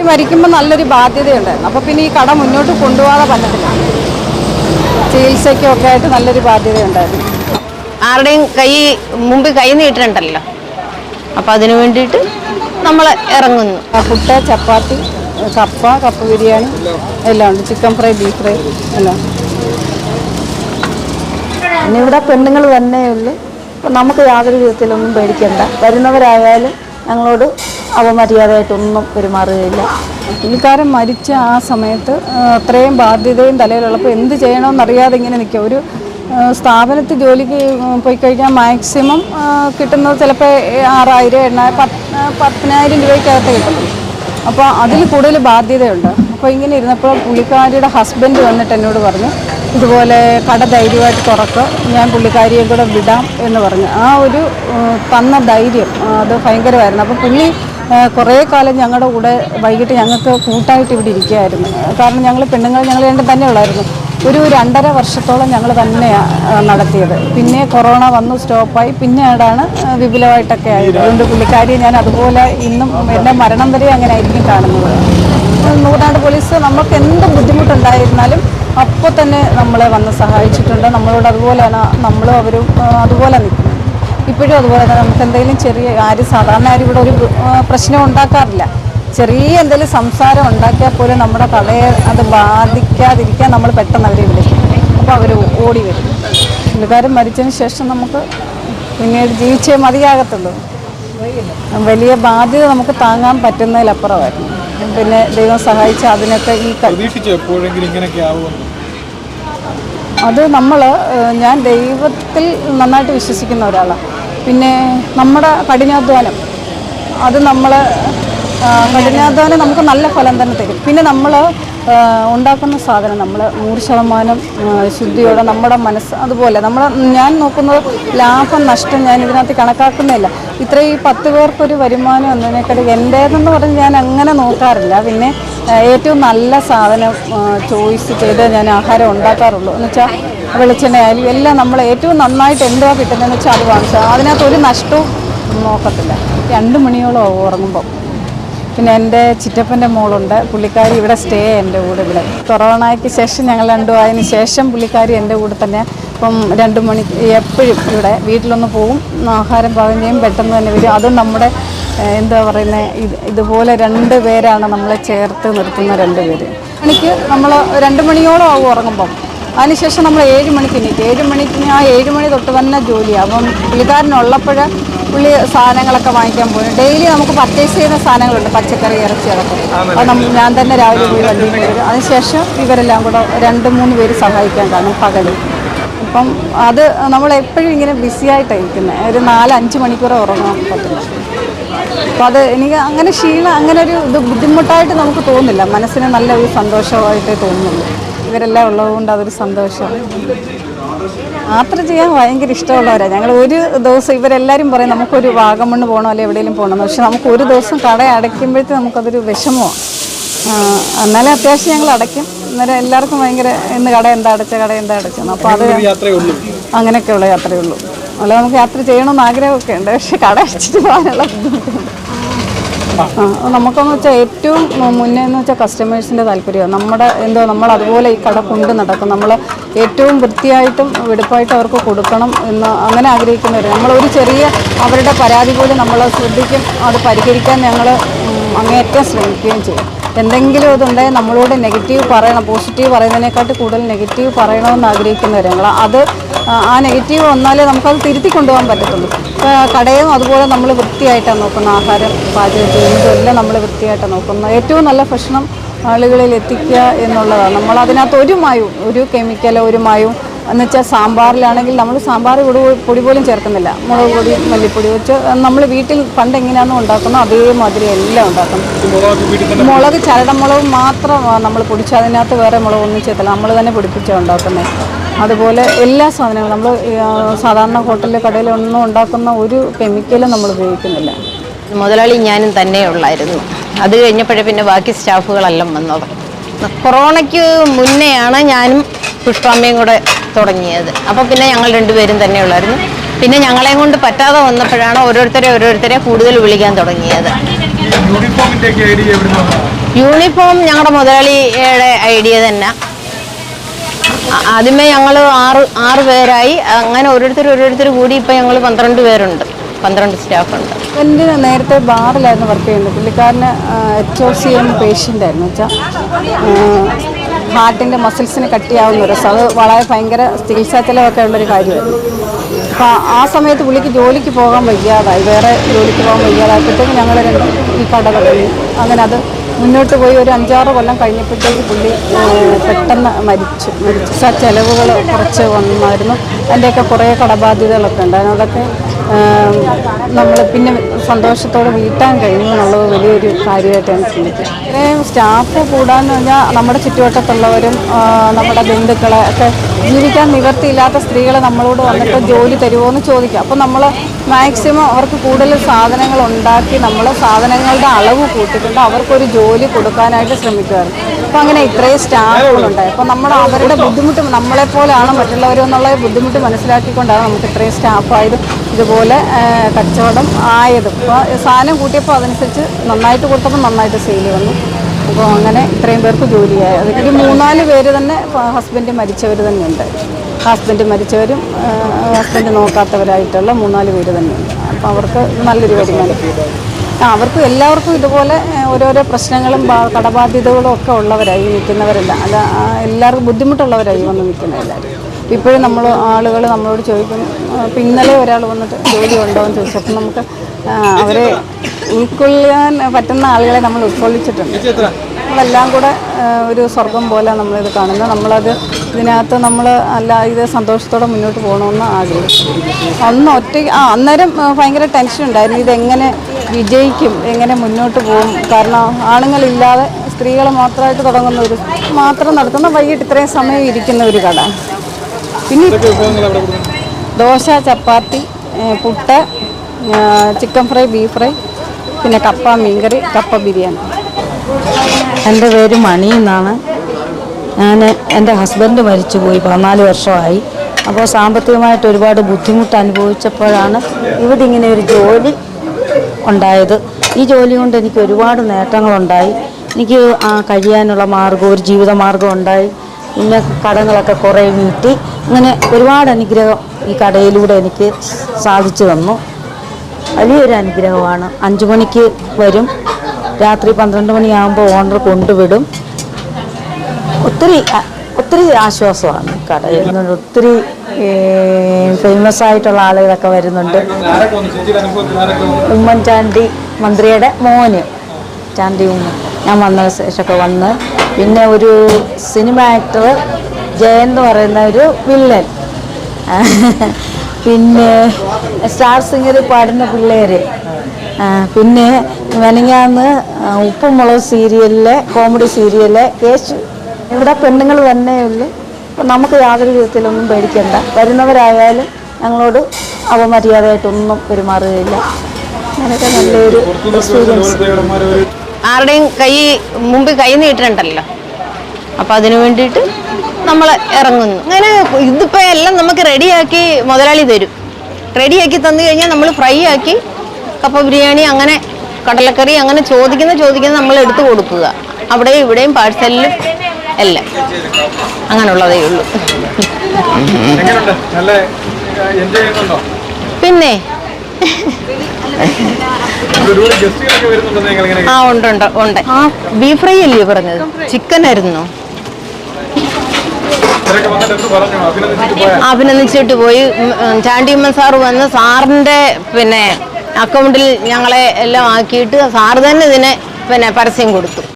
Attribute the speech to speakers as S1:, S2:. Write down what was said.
S1: പുള്ളി മരിക്കുമ്പോൾ നല്ലൊരു ബാധ്യതയുണ്ടായിരുന്നു. അപ്പോൾ പിന്നെ ഈ കട മുന്നോട്ട് കൊണ്ടുപോകാതെ പറ്റത്തില്ല. ചികിത്സയ്ക്കൊക്കെ ആയിട്ട് നല്ലൊരു ബാധ്യതയുണ്ടായിരുന്നു.
S2: ആരുടെയും കൈ മുമ്പ് കൈ നീട്ടിട്ടുണ്ടല്ലോ അപ്പം അതിനു വേണ്ടിയിട്ട് നമ്മൾ ഇറങ്ങുന്നു.
S1: പുട്ട ചപ്പാത്തി കപ്പ കപ്പ ബിരിയാണി എല്ലാം ഉണ്ട്. ചിക്കൻ ഫ്രൈ ബീഫ് ഫ്രൈ എല്ലാം ഇവിടെ പെണ്ണുങ്ങൾ തന്നെ ഉള്ളു. അപ്പം നമുക്ക് യാതൊരു വിധത്തിലൊന്നും പേടിക്കണ്ട. വരുന്നവരായാലും ഞങ്ങളോട് അപമര്യാദയായിട്ടൊന്നും പെരുമാറുകയില്ല. പുള്ളിക്കാരൻ മരിച്ച ആ സമയത്ത് അത്രയും ബാധ്യതയും തലയിലുള്ളപ്പോൾ എന്ത് ചെയ്യണമെന്നറിയാതെ ഇങ്ങനെ നിൽക്കുക. ഒരു സ്ഥാപനത്തിൽ ജോലിക്ക് പോയി കഴിഞ്ഞാൽ മാക്സിമം കിട്ടുന്നത് ചിലപ്പോൾ ആറായിരം എണ്ണായിരം പത്തിനായിരം രൂപയ്ക്കകത്ത് കിട്ടും. അപ്പോൾ അതിൽ കൂടുതൽ ബാധ്യതയുണ്ട്. അപ്പോൾ ഇങ്ങനെ ഇരുന്നപ്പോൾ പുള്ളിക്കാരിയുടെ ഹസ്ബൻഡ് വന്നിട്ട് എന്നോട് പറഞ്ഞു ഇതുപോലെ കട ധൈര്യമായിട്ട് തുറക്കും ഞാൻ പുള്ളിക്കാരിയെ കൂടെ വിടാം എന്ന് പറഞ്ഞു. ആ ഒരു തന്ന ധൈര്യം അത് ഭയങ്കരമായിരുന്നു. അപ്പോൾ പുള്ളി കുറേ കാലം ഞങ്ങളുടെ കൂടെ വൈകിട്ട് ഞങ്ങൾക്ക് കൂട്ടായിട്ട് ഇവിടെ ഇരിക്കുകയായിരുന്നു. കാരണം ഞങ്ങൾ പെണ്ണുങ്ങൾ ഞങ്ങൾ രണ്ടും തന്നെ ഉള്ളായിരുന്നു. ഒരു രണ്ടര വർഷത്തോളം ഞങ്ങൾ തന്നെയാണ് നടത്തിയത്. പിന്നെ കൊറോണ വന്നു സ്റ്റോപ്പായി. പിന്നീടാണ് വിപുലമായിട്ടൊക്കെ ആയത്. അതുകൊണ്ട് പുള്ളിക്കാരി ഞാൻ അതുപോലെ ഇന്നും എന്റെ മരണം വരെ അങ്ങനെ ആയിരിക്കും കാണുന്നത്. നൂറാണ്ട് പോലീസ് നമുക്ക് എന്ത് ബുദ്ധിമുട്ടുണ്ടായിരുന്നാലും അപ്പോൾ തന്നെ നമ്മളെ വന്ന് സഹായിച്ചിട്ടുണ്ട്. നമ്മളോട് അതുപോലെയാണ് നമ്മളും അവരും അതുപോലെ നിൽക്കുന്നത്. ഇപ്പോഴും അതുപോലെ തന്നെ നമുക്ക് എന്തെങ്കിലും ചെറിയ ആര് സാധാരണ ആരും ഇവിടെ ഒരു പ്രശ്നം ഉണ്ടാക്കാറില്ല. ചെറിയ എന്തെങ്കിലും സംസാരം ഉണ്ടാക്കിയാൽ പോലും നമ്മുടെ കടയെ അത് ബാധിക്കാതിരിക്കാൻ നമ്മൾ പെട്ടെന്ന് അവരെ വിളിക്കും. അപ്പോൾ അവർ ഓടി വരും. പുള്ളിക്കാരൻ മരിച്ചതിന് ശേഷം നമുക്ക് പിന്നീട് ജീവിച്ചേ മതിയാകത്തുള്ളൂ. വലിയ ബാധ്യത നമുക്ക് താങ്ങാൻ പറ്റുന്നതിലപ്പുറമായിരുന്നു. പിന്നെ ദൈവം സഹായിച്ച് അതിനൊക്കെ ഈ അത് നമ്മൾ ഞാൻ ദൈവത്തിൽ നന്നായിട്ട് വിശ്വസിക്കുന്ന ഒരാളാണ്. പിന്നെ നമ്മുടെ കഠിനാധ്വാനം. അത് നമ്മൾ കഠിനാധ്വാനം നമുക്ക് നല്ല ഫലം തന്നെ തരും. പിന്നെ നമ്മൾ ഉണ്ടാക്കുന്ന സാധനം നമ്മൾ നൂറ് ശതമാനം ശുദ്ധിയോടെ നമ്മുടെ മനസ്സ് അതുപോലെ നമ്മൾ ഞാൻ നോക്കുന്നത് ലാഭം നഷ്ടം ഞാൻ ഇതിനകത്ത് കണക്കാക്കുന്നില്ല. ഇത്രയും ഈ പത്ത് പേർക്കൊരു വരുമാനം എന്നതിനേക്കാൾ എന്റേതെന്ന് പറഞ്ഞ് ഞാൻ അങ്ങനെ നോക്കാറില്ല. പിന്നെ ഏറ്റവും നല്ല സാധനം ചോയ്സ് ചെയ്ത് ഞാൻ ആഹാരം ഉണ്ടാക്കാറുള്ളൂ. എന്ന് വെച്ചാൽ വെളിച്ചെണ്ണ എല്ലാം നമ്മൾ ഏറ്റവും നന്നായിട്ട് എന്തുവാ കിട്ടുന്നതെന്ന് വെച്ചാൽ അത് വാങ്ങിച്ചാൽ അതിനകത്ത് ഒരു നഷ്ടവും നോക്കത്തില്ല. രണ്ട് മണിയോളം ഉറങ്ങുമ്പോൾ പിന്നെ എന്റെ ചിറ്റപ്പന്റെ മോളുണ്ട്. പുള്ളിക്കാരി ഇവിടെ സ്റ്റേ എന്റെ കൂടെ ഇവിടെ. കൊറോണയ്ക്ക് ശേഷം ഞങ്ങൾ രണ്ടു ആയതിന് ശേഷം പുള്ളിക്കാരി എന്റെ കൂടെ തന്നെ. ഇപ്പം രണ്ട് മണി എപ്പോഴും ഇവിടെ വീട്ടിലൊന്ന് പോവും. ആഹാരം പാകം ചെയ്യും പെട്ടെന്ന് തന്നെ വരും. അതും നമ്മുടെ എന്താ പറയുന്നത് ഇത് ഇതുപോലെ രണ്ട് പേരാണ് നമ്മളെ ചേർത്ത് നിർത്തുന്ന രണ്ട് പേര്. മണിക്ക് നമ്മൾ രണ്ട് മണിയോളം ആവും ഉറങ്ങുമ്പം. അതിനുശേഷം നമ്മൾ ഏഴ് മണിക്ക് എണീക്കും ഏഴ് മണിക്ക് ആ ഏഴ് മണി തൊട്ട് തന്നെ ജോലിയാണ് അപ്പം പുള്ളിക്കാരനുള്ളപ്പോൾ പുള്ളി സാധനങ്ങളൊക്കെ വാങ്ങിക്കാൻ പോകും ഡെയിലി നമുക്ക് പർച്ചേസ് ചെയ്യുന്ന സാധനങ്ങളുണ്ട്. പച്ചക്കറി ഇറച്ചി അതൊക്കെ. അത് നമ്മൾ ഞാൻ തന്നെ രാവിലെ പോയി വണ്ടിയിൽ വരും. അതിനുശേഷം ഇവരെല്ലാം കൂടെ രണ്ട് മൂന്ന് പേര് സഹായിക്കാൻ കാണും പകൽ. അപ്പം അത് നമ്മൾ എപ്പോഴും ഇങ്ങനെ ബിസി ആയിട്ടായിരിക്കുന്നത് ഒരു നാല് അഞ്ച് മണിക്കൂർ ഉറങ്ങാൻ പറ്റില്ല അപ്പോൾ അത് എനിക്ക് അങ്ങനെ ക്ഷീണം അങ്ങനെ ഒരു ഇത് ബുദ്ധിമുട്ടായിട്ട് നമുക്ക് തോന്നില്ല മനസ്സിന് നല്ല ഒരു സന്തോഷമായിട്ടേ തോന്നുന്നുള്ളൂ. ഇവരെല്ലാം ഉള്ളതുകൊണ്ട് അതൊരു സന്തോഷമാണ് യാത്ര ചെയ്യാൻ ഭയങ്കര ഇഷ്ടമുള്ളവരാണ് ഞങ്ങൾ ഒരു ദിവസം ഇവരെല്ലാവരും പറയും നമുക്കൊരു വാഗമണ്ണ് പോകണം അല്ലെങ്കിൽ എവിടെയെങ്കിലും പോകണം പക്ഷെ നമുക്ക് ഒരു ദിവസം കട അടയ്ക്കുമ്പോഴത്തേക്ക് നമുക്കതൊരു വിഷമമാണ് എന്നാലും അത്യാവശ്യം ഞങ്ങൾ അടയ്ക്കും. അന്നേരം എല്ലാവർക്കും ഭയങ്കര ഇന്ന് കട എന്താ അടച്ച കട എന്താ അടച്ചെന്ന്. അപ്പോൾ അത് അങ്ങനെയൊക്കെയുള്ള യാത്രയുള്ളൂ അല്ലെങ്കിൽ അല്ല നമുക്ക് യാത്ര ചെയ്യണമെന്ന് ആഗ്രഹമൊക്കെ ഉണ്ട്. പക്ഷെ കട അടച്ചിട്ട് പോകാനുള്ള ബുദ്ധിമുട്ടുണ്ട്. നമുക്കെന്ന് വെച്ചാൽ ഏറ്റവും മുന്നേ എന്ന് വെച്ചാൽ കസ്റ്റമേഴ്സിന്റെ താല്പര്യമാണ് നമ്മുടെ എന്തോ നമ്മൾ അതുപോലെ ഈ കട കൊണ്ട് നടക്കും. നമ്മൾ ഏറ്റവും വൃത്തിയായിട്ടും വെടുപ്പായിട്ടും അവർക്ക് കൊടുക്കണം എന്ന് അങ്ങനെ ആഗ്രഹിക്കുന്നവർ ഒരു ചെറിയ അവരുടെ പരാതി പോലും നമ്മൾ ശ്രദ്ധിക്കും അത് പരിഹരിക്കാൻ ഞങ്ങൾ അങ്ങേയറ്റം ശ്രമിക്കുകയും ചെയ്യും. എന്തെങ്കിലും ഇതുണ്ടെങ്കിൽ നമ്മളോട് നെഗറ്റീവ് പറയണം പോസിറ്റീവ് പറയുന്നതിനെക്കാട്ടി കൂടുതൽ നെഗറ്റീവ് പറയണമെന്ന് ആഗ്രഹിക്കുന്ന അത് ആ, നെഗറ്റീവ് വന്നാലേ നമുക്കത് തിരുത്തി കൊണ്ടുപോകാൻ പറ്റത്തുള്ളൂ. ഇപ്പോൾ കടയും അതുപോലെ നമ്മൾ വൃത്തിയായിട്ടാണ് നോക്കുന്നത് ആഹാരം പാചകം ചെയ്യുന്നതും എല്ലാം നമ്മൾ വൃത്തിയായിട്ടാണ് നോക്കുന്നത്. ഏറ്റവും നല്ല ഭക്ഷണം ആളുകളിൽ എത്തിക്കുക എന്നുള്ളതാണ്. നമ്മൾ അതിനകത്ത് ഒരു മായവും ഒരു കെമിക്കലോ ഒരു മായവും എന്ന് വെച്ചാൽ സാമ്പാറിലാണെങ്കിൽ നമ്മൾ സാമ്പാർ പൊടി പൊടി പോലും ചേർക്കുന്നില്ല. മുളക് പൊടി മല്ലിപ്പൊടി വെച്ച് നമ്മൾ വീട്ടിൽ പണ്ട് എങ്ങനെയാണോ ഉണ്ടാക്കുന്നോ അതേമാതിരി എല്ലാം
S3: ഉണ്ടാക്കും. മുളക് ചരട
S1: മുളക് ചരടമുളക് മാത്രം നമ്മൾ പൊടിച്ച് അതിനകത്ത് വേറെ മുളക് ഒന്നും ചേർത്തില്ല. നമ്മൾ തന്നെ പൊടിപ്പിച്ചാണ് ഉണ്ടാക്കുന്നത് അതുപോലെ എല്ലാ സാധനങ്ങളും നമ്മൾ സാധാരണ ഹോട്ടലിൽ കടയിലൊന്നും ഉണ്ടാക്കുന്ന ഒരു കെമിക്കലും നമ്മൾ ഉപയോഗിക്കുന്നില്ല.
S2: മുതലാളി ഞാനും തന്നെ ഉള്ളായിരുന്നു. അത് കഴിഞ്ഞപ്പോഴേ പിന്നെ ബാക്കി സ്റ്റാഫുകളെല്ലാം വന്നത് കൊറോണയ്ക്ക് മുന്നെയാണ് ഞാനും പുഷ്പാമ്മയും കൂടെ തുടങ്ങിയത്. അപ്പോൾ പിന്നെ ഞങ്ങൾ രണ്ടുപേരും തന്നെ ഉള്ളായിരുന്നു. പിന്നെ ഞങ്ങളെ കൊണ്ട് പറ്റാതെ വന്നപ്പോഴാണ് ഓരോരുത്തരെ ഓരോരുത്തരെ കൂടുതൽ വിളിക്കാൻ തുടങ്ങിയത്. യൂണിഫോം ഞങ്ങളുടെ മുതലാളിയുടെ ഐഡിയ തന്നെ. ആദ്യമേ ഞങ്ങൾ ആറ് ആറ് പേരായി. അങ്ങനെ ഓരോരുത്തർ ഓരോരുത്തർ കൂടി ഇപ്പം ഞങ്ങൾ പന്ത്രണ്ട് പേരുണ്ട്. പന്ത്രണ്ട് സ്റ്റാഫുണ്ട്.
S1: എന്റെ നേരത്തെ ബാറിലായിരുന്നു വർക്ക് ചെയ്യുന്നത്? പുള്ളിക്കാരന് H O C M patient ആയിരുന്നു. വെച്ചാൽ ഹാർട്ടിന്റെ മസിൽസിന് കട്ടിയാവുന്ന ഒരു അത് വളരെ ഭയങ്കര ചികിത്സാ ചെലവൊക്കെ ഉള്ളൊരു കാര്യമായിരുന്നു. അപ്പോൾ ആ സമയത്ത് പുള്ളിക്ക് ജോലിക്ക് പോകാൻ വയ്യാതായി. വേറെ ജോലിക്ക് പോകാൻ വയ്യാതായപ്പോഴത്തേക്ക് ഞങ്ങൾ ഈ കട തുടങ്ങി. അങ്ങനെ അത് മുന്നോട്ട് പോയി ഒരു അഞ്ചാറ് കൊല്ലം കഴിഞ്ഞപ്പോഴത്തേക്ക് പുള്ളി പെട്ടെന്ന് മരിച്ചു. മരിച്ചു. ചിലവുകൾ കുറച്ച് വന്നായിരുന്നു. അതിന്റെയൊക്കെ കുറേ കടബാധ്യതകളൊക്കെ ഉണ്ടായിരുന്നു അതൊക്കെ നമ്മൾ പിന്നെ സന്തോഷത്തോടെ വീട്ടാൻ കഴിയും എന്നുള്ളത് വലിയൊരു കാര്യമായിട്ടാണ് ചിന്തിക്കുന്നത് ഇത്രയും സ്റ്റാഫ് കൂടാന്ന് പറഞ്ഞാൽ നമ്മുടെ ചുറ്റുവട്ടത്തുള്ളവരും നമ്മുടെ ബന്ധുക്കളെ ഒക്കെ ജീവിക്കാൻ നിവർത്തിയില്ലാത്ത സ്ത്രീകൾ നമ്മളോട് വന്നിട്ട് ജോലി തരുമോ എന്ന് ചോദിക്കാം. അപ്പോൾ നമ്മൾ മാക്സിമം അവർക്ക് കൂടുതൽ സാധനങ്ങൾ ഉണ്ടാക്കി നമ്മൾ സാധനങ്ങളുടെ അളവ് കൂട്ടിക്കൊണ്ട് അവർക്കൊരു ജോലി കൊടുക്കാനായിട്ട് ശ്രമിക്കുമായിരുന്നു അപ്പോൾ അങ്ങനെ ഇത്രയും സ്റ്റാഫുകളുണ്ട്. അപ്പോൾ നമ്മൾ അവരുടെ ബുദ്ധിമുട്ട് നമ്മളെപ്പോലെയാണ് മറ്റുള്ളവരും എന്നുള്ള ബുദ്ധിമുട്ട് മനസ്സിലാക്കിക്കൊണ്ടാണ് നമുക്ക് ഇത്രയും സ്റ്റാഫായതും ഇതുപോലെ കച്ചവടം ആയതും. അപ്പോൾ സാധനം കൂട്ടിയപ്പോൾ അതനുസരിച്ച് നന്നായിട്ട് കൊടുത്തപ്പോൾ നന്നായിട്ട് സെയിൽ വന്നു. അപ്പോൾ അങ്ങനെ ഇത്രയും പേർക്ക് ജോലിയായി. അതിൽ മൂന്നാൽ പേര് തന്നെ ഹസ്ബൻഡ് മരിച്ചവർ തന്നെയുണ്ട്. ഹസ്ബൻഡ് മരിച്ചവരും ഹസ്ബൻഡ് നോക്കാത്തവരായിട്ടുള്ള മൂന്നാൽ പേര് തന്നെയുണ്ട്. അപ്പോൾ അവർക്ക് നല്ലൊരു വരുമാനം. അവർക്ക് എല്ലാവർക്കും ഇതുപോലെ ഓരോരോ പ്രശ്നങ്ങളും കടബാധ്യതകളും ഒക്കെ ഉള്ളവരായി നിൽക്കുന്നവരല്ല. അല്ല എല്ലാവർക്കും ബുദ്ധിമുട്ടുള്ളവരായി വന്ന് നിൽക്കുന്ന എല്ലാവരും. ഇപ്പോഴും നമ്മൾ ആളുകൾ നമ്മളോട് ചോദിക്കും ഇന്നലെ ഒരാൾ വന്നിട്ട് ജോലി ഉണ്ടോ എന്ന് ചോദിച്ചപ്പോൾ നമുക്ക് അവരെ ഉൾക്കൊള്ളാൻ പറ്റുന്ന ആളുകളെ നമ്മൾ ഉൾക്കൊള്ളിച്ചിട്ടുണ്ട്. നമ്മളെല്ലാം കൂടെ ഒരു സ്വർഗം പോലെ നമ്മളിത് കാണുന്നത് നമ്മളത് ഇതിനകത്ത് നമ്മൾ അല്ല ഇത് സന്തോഷത്തോടെ മുന്നോട്ട് പോകണമെന്ന് ആഗ്രഹിച്ചു അന്ന് ഒറ്റ ആ അന്നേരം ഭയങ്കര ടെൻഷൻ ഉണ്ടായിരുന്നു. ഇതെങ്ങനെ വിജയിക്കും എങ്ങനെ മുന്നോട്ട് പോകും. കാരണം ആണുങ്ങളില്ലാതെ സ്ത്രീകൾ മാത്രമായിട്ട് തുടങ്ങുന്ന ഒരു മാത്രം നടത്തുന്ന വൈകിട്ട് ഇത്രയും സമയം ഇരിക്കുന്ന ഒരു കട. പിന്നെ dosa chapati puttu chicken fry beef fry പിന്നെ കപ്പ മീൻകറി കപ്പ ബിരിയാണി.
S4: എന്റെ പേര് മണി എന്നാണ്. ഞാൻ എന്റെ ഹസ്ബൻഡ് മരിച്ചു പോയി പതിനാല് വർഷമായി. അപ്പോൾ സാമ്പത്തികമായിട്ട് ഒരുപാട് ബുദ്ധിമുട്ട് അനുഭവിച്ചപ്പോഴാണ് ഇവിടെ ഇങ്ങനെ ഒരു ജോലി ഉണ്ടായത്. ഈ ജോലി കൊണ്ട് എനിക്ക് ഒരുപാട് നേട്ടങ്ങളുണ്ടായി. എനിക്ക് ആ കഴിയാനുള്ള മാർഗം ഒരു ജീവിത മാർഗം ഉണ്ടായി. പിന്നെ കടങ്ങളൊക്കെ കുറേ വീട്ടി അങ്ങനെ ഒരുപാട് അനുഗ്രഹം ഈ കടയിലൂടെ എനിക്ക് സാധിച്ചു തന്നു. വലിയൊരു അനുഗ്രഹമാണ്. അഞ്ചു മണിക്ക് വരും. രാത്രി പന്ത്രണ്ട് മണിയാകുമ്പോൾ ഓണർ കൊണ്ടുവിടും. ഒത്തിരി ഒത്തിരി ആശ്വാസമാണ് കടയിൽ ഒത്തിരി ഫേമസ് ആയിട്ടുള്ള ആളുകളൊക്കെ വരുന്നുണ്ട്. ഉമ്മൻചാണ്ടി മന്ത്രിയുടെ മോന്. ചാണ്ടി ഉമ്മൻ. ഞാൻ വന്ന ശേഷമൊക്കെ വന്ന്. പിന്നെ ഒരു സിനിമ ആക്ടർ ജയൻ എന്ന് പറയുന്ന ഒരു വില്ലൻ. പിന്നെ സ്റ്റാർ സിംഗർ പാടുന്ന പിള്ളേർ പിന്നെ മെനങ്ങാന്ന് ഉപ്പും മുളക് സീരിയലിലെ കോമഡി സീരിയലിലെ കേശു. ഇവിടെ പെണ്ണുങ്ങൾ തന്നെയുള്ളൂ അപ്പം നമുക്ക് യാതൊരു വിധത്തിലൊന്നും പേടിക്കണ്ട. വരുന്നവരായാലും ഞങ്ങളോട് അപമര്യാദയായിട്ടൊന്നും പെരുമാറുകയില്ല. അങ്ങനെയൊക്കെ നല്ലൊരു എക്സ്പീരിയൻസ്
S2: ആരുടെയും കൈ മുമ്പിൽ കൈ നീട്ടണ്ടല്ലോ. അപ്പം അതിനു വേണ്ടിയിട്ട് നമ്മൾ ഇറങ്ങുന്നു. അങ്ങനെ ഇതിപ്പോൾ എല്ലാം നമുക്ക് റെഡിയാക്കി മുതലാളി തരും. റെഡിയാക്കി തന്നു കഴിഞ്ഞാൽ നമ്മൾ ഫ്രൈ ആക്കി കപ്പ ബിരിയാണി അങ്ങനെ കടലക്കറി അങ്ങനെ ചോദിക്കുന്ന ചോദിക്കുന്ന നമ്മൾ എടുത്തു കൊടുക്കുക. അവിടെയും ഇവിടെയും പാഴ്സലിലും എല്ലാം. അങ്ങനെയുള്ളതേ ഉള്ളൂ.
S3: എങ്ങനെയുണ്ട് നല്ല എൻജോയ്
S2: പിന്നെ? ആ ഉണ്ട് ഉണ്ട് ഉണ്ട്. ആ ബീഫ് ഫ്രൈ അല്ലേ പറഞ്ഞത്? ചിക്കൻ ആയിരുന്നു.
S3: അഭിനന്ദിച്ചിട്ട് പോയാ?
S2: ചാണ്ടിയമ്മൻ സാറ് വന്ന് സാറിന്റെ പിന്നെ അക്കൗണ്ടിൽ ഞങ്ങളെ എല്ലാം ആക്കിയിട്ട് സാറ് തന്നെ ഇതിനെ പിന്നെ പരസ്യം കൊടുത്തു.